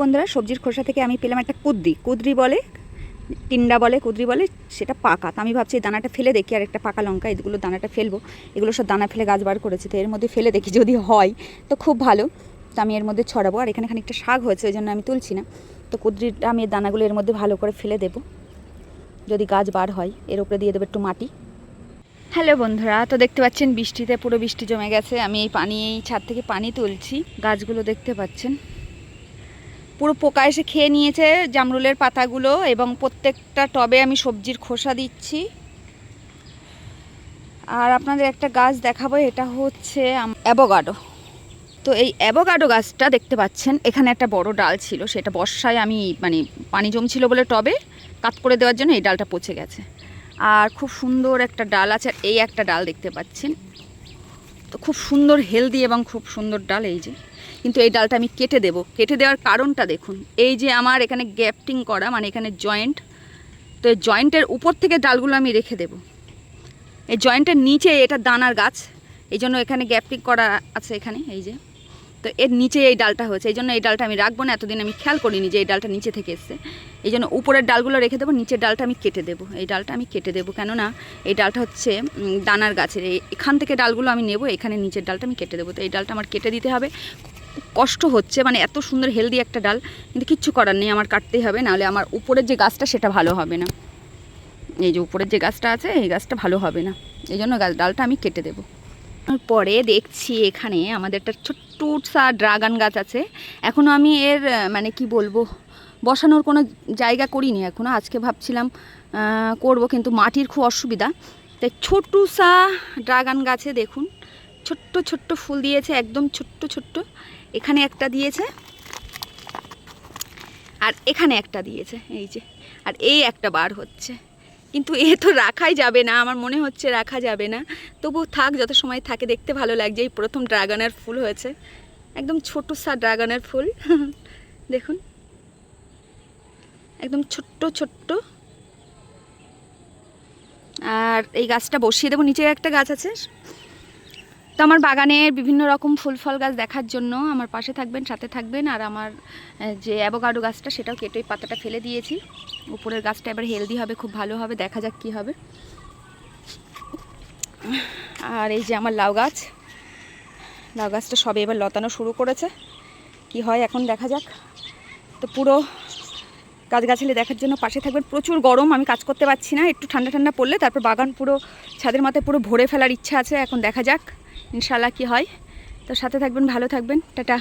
বন্ধুরা, সবজির খোসা থেকে আমি পেলাম একটা কুদ্রি। কুদ্রি বলে, টিন্ডা বলে, কুদ্রি বলে, সেটা পাকা। তো আমি ভাবছি, দানাটা ফেলে দেখি, আর একটা পাকা লঙ্কা, এগুলো দানাটা ফেলব। এগুলো সব দানা ফেলে গাছ বার করেছে, তো এর মধ্যে ফেলে দেখি যদি হয়, তো খুব ভালো। তো আমি এর মধ্যে ছড়াবো, আর এখানে খানিকটা শাক হয়েছে ওই জন্য আমি তুলছি না। তো কুদ্রিটা আমি দানাগুলো এর মধ্যে ভালো করে ফেলে দেবো। যদি গাছ বার হয়, এর উপরে দিয়ে দেবো একটু মাটি। হ্যালো বন্ধুরা, তো দেখতে পাচ্ছেন, বৃষ্টিতে পুরো বৃষ্টি জমে গেছে। আমি এই পানি, এই ছাদ থেকে পানি তুলছি। গাছগুলো দেখতে পাচ্ছেন। পুরো পোকা এসে খেয়ে নিয়েছে জামরুলের পাতাগুলো এবং প্রত্যেকটা টবে আমি সবজির খোসা দিচ্ছি। আর আপনাদের একটা গাছ দেখাবো, এটা হচ্ছে অ্যাবোগাডো তো এই অ্যাবোগাডো গাছটা দেখতে পাচ্ছেন, এখানে একটা বড় ডাল ছিল, সেটা বর্ষায় আমি মানে পানি জমছিল বলে টবে কাত করে দেওয়ার জন্য এই ডালটা পচে গেছে। আর খুব সুন্দর একটা ডাল আছে এই একটা ডাল দেখতে পাচ্ছেন। তো খুব সুন্দর, হেলদি এবং খুব সুন্দর ডাল এই যে। কিন্তু এই ডালটা আমি কেটে দেব। কেটে দেওয়ার কারণটা দেখুন। এই যে আমার এখানে গ্যাপটিং করা মানে এখানে জয়েন্ট, তো এই জয়েন্টের উপর থেকে ডালগুলো আমি রেখে দেব। এই জয়েন্টের নিচে এটা দানার গাছ, এই জন্য এখানে গ্যাপটিং করা আছে এখানে, এই যে। তো এর নিচে এই ডালটা হয়েছে, এই জন্য এই ডালটা আমি রাখব না, এতদিন আমি খেয়াল করিনি যে এই ডালটা নিচে থেকে এসছে। এই জন্য উপরের ডালগুলো রেখে দেবো, নিচের ডালটা আমি কেটে দেবো। এই ডালটা আমি কেটে দেবো, কেননা এই ডালটা হচ্ছে দানার গাছের। এখান থেকে ডালগুলো আমি নেব, এখানে নিচের ডালটা আমি কেটে দেবো। তো এই ডালটা আমার কেটে দিতে হবে। কষ্ট হচ্ছে মানে এত সুন্দর হেলদি একটা ডাল, কিন্তু কিচ্ছু করার নেই, আমার কাটতেই হবে, নাহলে আমার উপরের যে গাছটা সেটা ভালো হবে না। এই যে উপরের যে গাছটা আছে, এই গাছটা ভালো হবে না। এই জন্য গাছ ডালটা আমি কেটে দেবো। পরে দেখছি এখানে আমাদের একটা ছোট্ট সা ড্রাগন গাছ আছে। এখনও আমি এর মানে কি বলব, বসানোর কোনো জায়গা করিনি এখনও আজকে ভাবছিলাম করব, কিন্তু মাটির খুব অসুবিধা। তাই ছোট্ট সা ড্রাগন গাছে দেখুন ছোট্ট ছোট্ট ফুল দিয়েছে, একদম ছোট্ট ছোট্ট। এখানে একটা দিয়েছে, আর এখানে একটা দিয়েছে, এই যে। আর এই একটা বার হচ্ছে। কিন্তু এ তো রাখাই যাবে না, আমার মনে হচ্ছে রাখা যাবে না। তবু থাক, যত সময় থাকে, দেখতে ভালো লাগছে। এই প্রথম ড্রাগনের ফুল হয়েছে। একদম ছোট সা ড্রাগনের ফুল। দেখুন। একদম ছোট্ট ছোট্ট। আর এই গাছটা বসিয়ে দেবো, নিচে একটা গাছ আছে। তো আমার বাগানের বিভিন্ন রকম ফুল, ফল গাছ দেখার জন্য আমার পাশে থাকবেন, সাথে থাকবেন আর আমার যে অ্যাভোকাডো গাছটা সেটাও কেটে পাতাটা ফেলে দিয়েছি। উপরের গাছটা এবার হেলদি হবে, খুব ভালো হবে, দেখা যাক কি হবে। আর এই যে আমার লাউ গাছ, লাউ গাছটা সবে এবার লতানো শুরু করেছে, কি হয় এখন দেখা যাক। তো পুরো গাছগাছালি দেখার জন্য পাশে থাকবেন, প্রচুর গরম, আমি কাজ করতে পারছি না, একটু ঠান্ডা ঠান্ডা পড়লে তারপর বাগান পুরো ছাদের মাথায় পুরো ভরে ফেলার ইচ্ছা আছে, এখন দেখা যাক। ইনশাল্লাহ কি হয়। তো সাথে থাকবেন ভালো থাকবেন। টাটা।